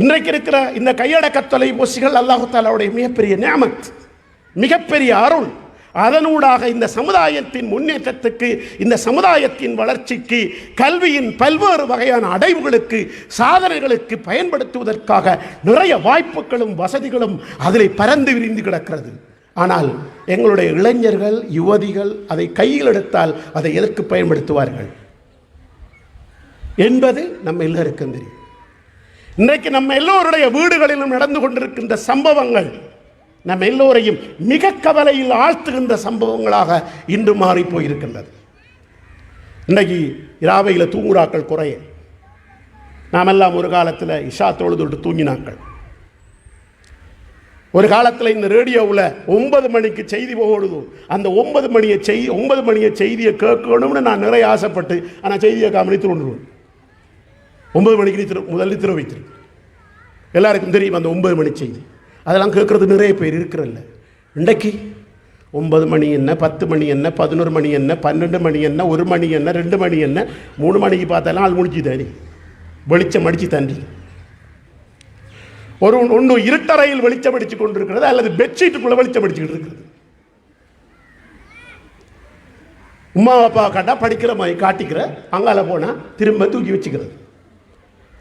இன்றைக்கு இருக்கிற இந்த கையடக்கத்தலை ஊசிகள் அல்லாஹு தாலாவுடைய மிகப்பெரிய நியமத் மிகப்பெரிய அருள். அதனூடாக இந்த சமுதாயத்தின் முன்னேற்றத்துக்கு இந்த சமுதாயத்தின் வளர்ச்சிக்கு கல்வியின் பல்வேறு வகையான அடைவுகளுக்கு சாதனைகளுக்கு பயன்படுத்துவதற்காக நிறைய வாய்ப்புகளும் வசதிகளும் அதில் பறந்து விரிந்து கிடக்கிறது. ஆனால் எங்களுடைய இளைஞர்கள் யுவதிகள் அதை கையில் எடுத்தால் அதை எதற்கு பயன்படுத்துவார்கள்? என்பது நம்ம எல்லோருக்கும் தெரியும். இன்றைக்கு நம்ம எல்லோருடைய வீடுகளிலும் நடந்து கொண்டிருக்கின்ற சம்பவங்கள் நம்ம எல்லோரையும் மிக கவலையில் ஆழ்த்துகின்ற சம்பவங்களாக இன்று மாறி போயிருக்கின்றது. இன்றைக்கு இராவையில் தூங்குறாக்கள் குறைய. நாமெல்லாம் ஒரு காலத்தில் இஷா தொழுதுட்டு தூங்கினாங்கள் ஒரு காலத்தில் இந்த ரேடியோவில் ஒன்பது மணிக்கு செய்தி ஓடுது அந்த ஒன்பது மணியை செய்தி ஒன்பது மணியை செய்தியை கேட்கணும்னு நான் நிறைய ஆசைப்பட்டு ஆனால் செய்தியை காமெடி தூண்டுவேன் ஒன்பது மணிக்கு நீ திரு முதல்ல திரு வைத்திரு. எல்லாருக்கும் தெரியும் அந்த ஒன்பது மணி செய்தி. அதெல்லாம் கேட்குறது நிறைய பேர் இருக்கிறல்ல. இன்றைக்கு ஒன்பது மணி என்ன பத்து மணி என்ன பதினோரு மணி என்ன பன்னெண்டு மணி என்ன ஒரு மணி என்ன ரெண்டு மணி என்ன மூணு மணிக்கு பார்த்தாலும் ஆள் முடிச்சு தானே வெளிச்சம் அடித்து தண்டி. ஒரு ஒன்று இருட்டறையில் வெளிச்சம் அடித்து கொண்டிருக்கிறது அல்லது பெட்ஷீட்டுக்குள்ளே வெளிச்சம் அடிச்சுக்கிட்டு இருக்கிறது. உமா அப்பா காட்டா படிக்கிற மாதிரி காட்டிக்கிற அங்கால போனால் திரும்ப தூக்கி வச்சுக்கிறது.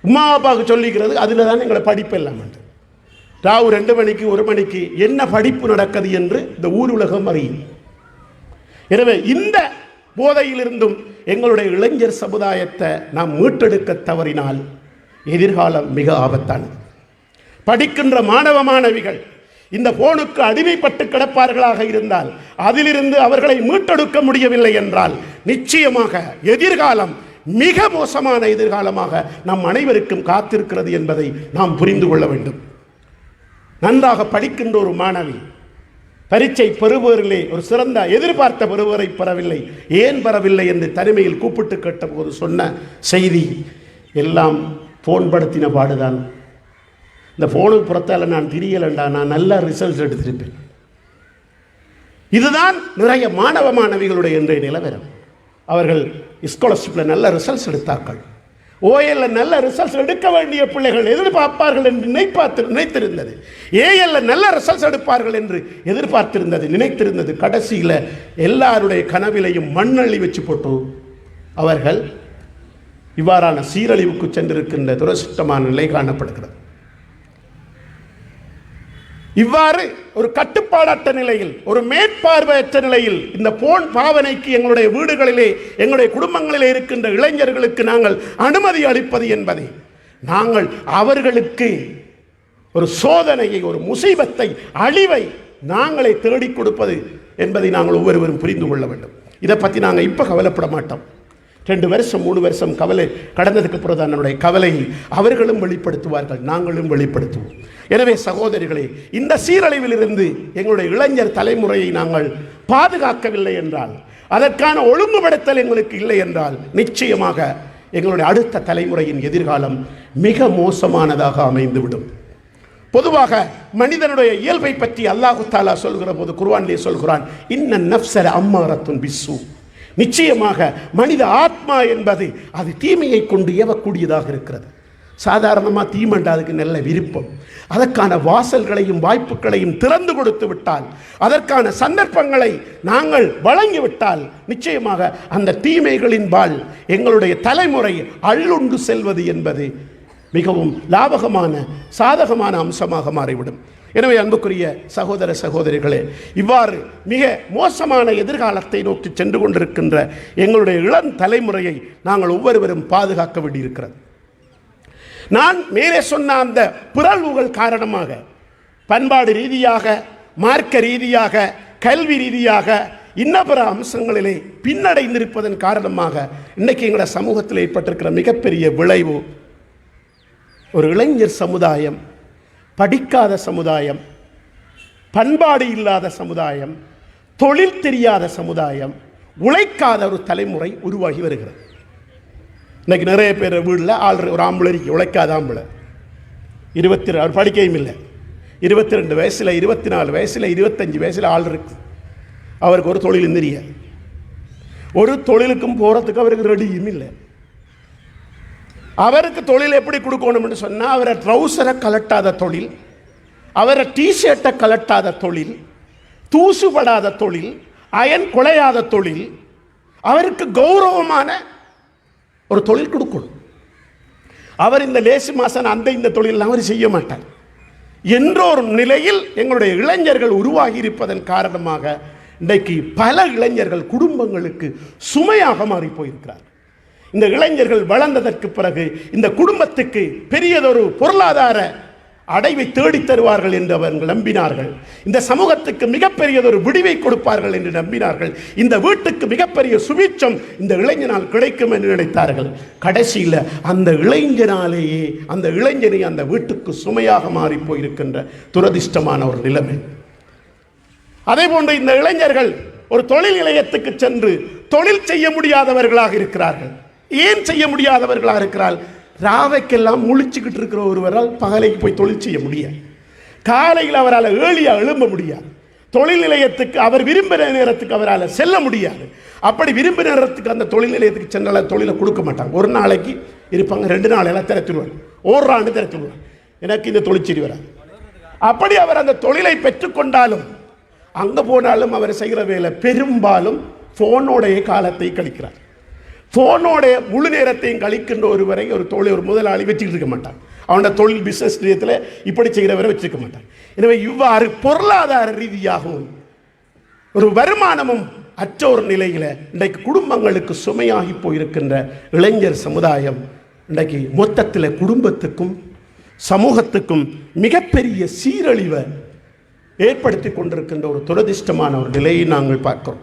உமா அப்பாவுக்கு சொல்லிக்கிறது அதில் தான் எங்களை படிப்பு எல்லாம் ராவு ரெண்டு மணிக்கு ஒரு மணிக்கு என்ன படிப்பு நடக்குது என்று இந்த ஊர் உலகம் அறியும். எனவே இந்த போதையிலிருந்தும் எங்களுடைய இளைஞர் சமுதாயத்தை நாம் மீட்டெடுக்க தவறினால் எதிர்காலம் மிக ஆபத்தானது. படிக்கின்ற மாணவ மாணவிகள் இந்த போனுக்கு அடிமைப்பட்டு கிடப்பார்களாக இருந்தால் அதிலிருந்து அவர்களை மீட்டெடுக்க முடியவில்லை என்றால் நிச்சயமாக எதிர்காலம் மிக மோசமான எதிர்காலமாக நம் அனைவருக்கும் காத்திருக்கிறது என்பதை நாம் புரிந்து கொள்ள வேண்டும். நன்றாக படிக்கின்ற ஒரு மாணவி பரீட்சை பெறுபவர்களே ஒரு சிறந்த எதிர்பார்த்த பெறுவரை பெறவில்லை ஏன் பெறவில்லை என்று தனிமையில் கூப்பிட்டு கேட்டபோது சொன்ன செய்தி எல்லாம் போன் படுத்தின பாடுதான். இந்த ஃபோனுக்கு புறத்தால் நான் தெரியலண்டா நான் நல்ல ரிசல்ட்ஸ் எடுத்திருப்பேன். இதுதான் நிறைய மாணவ மாணவிகளுடைய இன்றைய நிலவரம். அவர்கள் ஸ்காலர்ஷிப்பில் நல்ல ரிசல்ட்ஸ் எடுத்தார்கள். ஓஎல்ல நல்ல ரிசல்ட்ஸ் எடுக்க வேண்டிய பிள்ளைகள் எதிர்பார்ப்பார்கள் என்று நினைப்பார்த்து நினைத்திருந்தது. ஏஎல்ல நல்ல ரிசல்ட்ஸ் எடுப்பார்கள் என்று எதிர்பார்த்திருந்தது நினைத்திருந்தது. கடைசியில் எல்லாருடைய கனவிலையும் மண்ணள்ளி வச்சு போட்டு அவர்கள் இவ்வாறான சீரழிவுக்கு சென்றிருக்கின்ற துரசிட்டமான நிலை காணப்படுகிறது. இவ்வாறு ஒரு கட்டுப்பாடற்ற நிலையில் ஒரு மேற்பார்வையற்ற நிலையில் இந்த போன் பாவனைக்கு எங்களுடைய வீடுகளிலே எங்களுடைய குடும்பங்களிலே இருக்கின்ற இளைஞர்களுக்கு நாங்கள் அனுமதி அளிப்பது என்பதை நாங்கள் அவர்களுக்கு ஒரு சோதனையை ஒரு முசீபத்தை அழிவை நாங்களே தேடிக் கொடுப்பது என்பதை நாங்கள் ஒவ்வொருவரும் புரிந்து கொள்ள வேண்டும். இதை பற்றி நாங்கள் இப்போ கவலைப்பட மாட்டோம். ரெண்டு வருஷம் மூணு வருஷம் கவலை கடந்ததுக்கு பிறகு நம்முடைய கவலையை அவர்களும் வெளிப்படுத்துவார்கள் நாங்களும் வெளிப்படுத்துவோம். எனவே சகோதரிகளே இந்த சீரழிவிலிருந்து எங்களுடைய இளைஞர் தலைமுறையை நாங்கள் பாதுகாக்கவில்லை என்றால் அதற்கான ஒழுங்குபடுத்தல் எங்களுக்கு இல்லை என்றால் நிச்சயமாக எங்களுடைய அடுத்த தலைமுறையின் எதிர்காலம் மிக மோசமானதாக அமைந்துவிடும். பொதுவாக மனிதனுடைய இயல்பை பற்றி அல்லாஹு தாலா சொல்கிற போது குர்வான்லேயே சொல்கிறான் இன்ன நப்சர அம்மாரத்துன் பிஸ்ஸு. நிச்சயமாக மனித ஆத்மா என்பது அது தீமையை கொண்டு ஏவக்கூடியதாக இருக்கிறது. சாதாரணமாக தீமண்டா அதுக்கு நல்ல விருப்பம். அதற்கான வாசல்களையும் வாய்ப்புகளையும் திறந்து கொடுத்து விட்டால் அதற்கான சந்தர்ப்பங்களை நாங்கள் வழங்கிவிட்டால் நிச்சயமாக அந்த தீமைகளின் பால் எங்களுடைய தலைமுறை அள்ளுண்டு செல்வது என்பது மிகவும் லாபகமான சாதகமான அம்சமாக மாறிவிடும். எனவே அன்புக்குரிய சகோதர சகோதரிகளே இவ்வாறு மிக மோசமான எதிர்காலத்தை நோக்கி சென்று கொண்டிருக்கின்ற எங்களுடைய இளம் தலைமுறையை நாங்கள் ஒவ்வொருவரும் பாதுகாக்க வேண்டியிருக்கிறது. நான் மேலே சொன்ன அந்த பிறழ்வுகள் காரணமாக பண்பாடு ரீதியாக மார்க்க ரீதியாக கல்வி ரீதியாக இன்ன பிற அம்சங்களிலே பின்னடைந்திருப்பதன் காரணமாக இன்றைக்கு எங்களோட சமூகத்தில் ஏற்பட்டிருக்கிற மிகப்பெரிய விளைவு ஒரு இளைஞர் சமுதாயம் படிக்காத சமுதாயம் பண்பாடு இல்லாத சமுதாயம் தொழில் தெரியாத சமுதாயம் உழைக்காத ஒரு தலைமுறை உருவாகி வருகிறது. இன்னைக்கு நிறைய பேர் வீட்டில் ஆள் ஒரு ஆம்பளை இருக்கு உழைக்காத ஆம்பளை. இருபத்தி ரெண்டு அவர் படிக்கையும் இல்லை. இருபத்தி ரெண்டு வயசில் இருபத்தி நாலு வயசில் இருபத்தஞ்சி வயசில் ஆள் இருக்கு. அவருக்கு ஒரு தொழிலும் தெரியாது. ஒரு தொழிலுக்கும் போகிறதுக்கு அவருக்கு ரெடியும் இல்லை. அவருக்கு தொழில் எப்படி கொடுக்கணும்னு சொன்னால் அவரை ட்ரௌசரை கலட்டாத தொழில் அவரை டிஷர்ட்டை கலட்டாத தொழில் தூசுபடாத தொழில் அயன் குலையாத தொழில் அவருக்கு கௌரவமான ஒரு தொழில் கொடுக்கணும். அவர் இந்த லேசு மாசன் அந்த இந்த தொழில் அவர் செய்ய மாட்டார். என்ற ஒரு நிலையில் எங்களுடைய இளைஞர்கள் உருவாகி இருப்பதன் காரணமாக இன்றைக்கு பல இளைஞர்கள் குடும்பங்களுக்கு சுமையாக மாறி போயிருக்கிறார்கள். இந்த இளைஞர்கள் வளர்ந்ததற்கு பிறகு இந்த குடும்பத்துக்கு பெரியதொரு பொருளாதார அடைவை தேடித் தருவார்கள் என்று அவர்கள் நம்பினார்கள். இந்த சமூகத்துக்கு மிகப்பெரியதொரு விடிவை கொடுப்பார்கள் என்று நம்பினார்கள். இந்த வீட்டுக்கு மிகப்பெரிய சுபீட்சம் இந்த இளைஞனால் கிடைக்கும் என்று நினைத்தார்கள். கடைசியில் அந்த இளைஞனாலேயே அந்த இளைஞனை அந்த வீட்டுக்கு சுமையாக மாறி போயிருக்கின்ற துரதிர்ஷ்டமான ஒரு நிலைமை. அதே போன்று இந்த இளைஞர்கள் ஒரு தொழில் நிலையத்துக்கு சென்று தொழில் செய்ய முடியாதவர்களாக இருக்கிறார்கள். ஏன் செய்ய முடியாதவர்களாக இருக்கிறாள்? ராவைக்கெல்லாம் முழிச்சுக்கிட்டு இருக்கிற ஒருவரால் பகலைக்கு போய் தொழில் செய்ய முடியாது. காலையில் அவரால் ஏழியாக எழும்ப முடியாது. தொழில் நிலையத்துக்கு அவர் விரும்புகிற நேரத்துக்கு அவரால் செல்ல முடியாது. அப்படி விரும்புகிற நேரத்துக்கு அந்த தொழில் நிலையத்துக்கு சென்றால் தொழிலை கொடுக்க மாட்டாங்க. ஒரு நாளைக்கு இருப்பாங்க ரெண்டு நாளையெல்லாம் திறத்துடுவாங்க ஓராண்டு திறத்துடுவாங்க எனக்கு இந்த தொழிற்செடி வராது. அப்படி அவர் அந்த தொழிலை பெற்றுக்கொண்டாலும் அங்கே போனாலும் அவர் செய்கிற வேலை பெரும்பாலும் ஃபோனோடைய காலத்தை கழிக்கிறார். ஃபோனோடைய முழு நேரத்தையும் கழிக்கின்ற ஒருவரை ஒரு தொழில் ஒரு முதலாளி வச்சுக்கிட்டு இருக்க மாட்டான். அவனோட தொழில் பிஸ்னஸ் நிலையத்தில் இப்படி செய்கிறவரை வச்சுருக்க மாட்டான். எனவே இவ்வாறு பொருளாதார ரீதியாகவும் ஒரு வருமானமும் அற்ற ஒரு நிலையில் இன்றைக்கு குடும்பங்களுக்கு சுமையாகி போயிருக்கின்ற இளைஞர் சமுதாயம் இன்றைக்கு மொத்தத்தில் குடும்பத்துக்கும் சமூகத்துக்கும் மிகப்பெரிய சீரழிவை ஏற்படுத்தி கொண்டிருக்கின்ற ஒரு துரதிர்ஷ்டமான ஒரு நிலையை நாங்கள் பார்க்கிறோம்.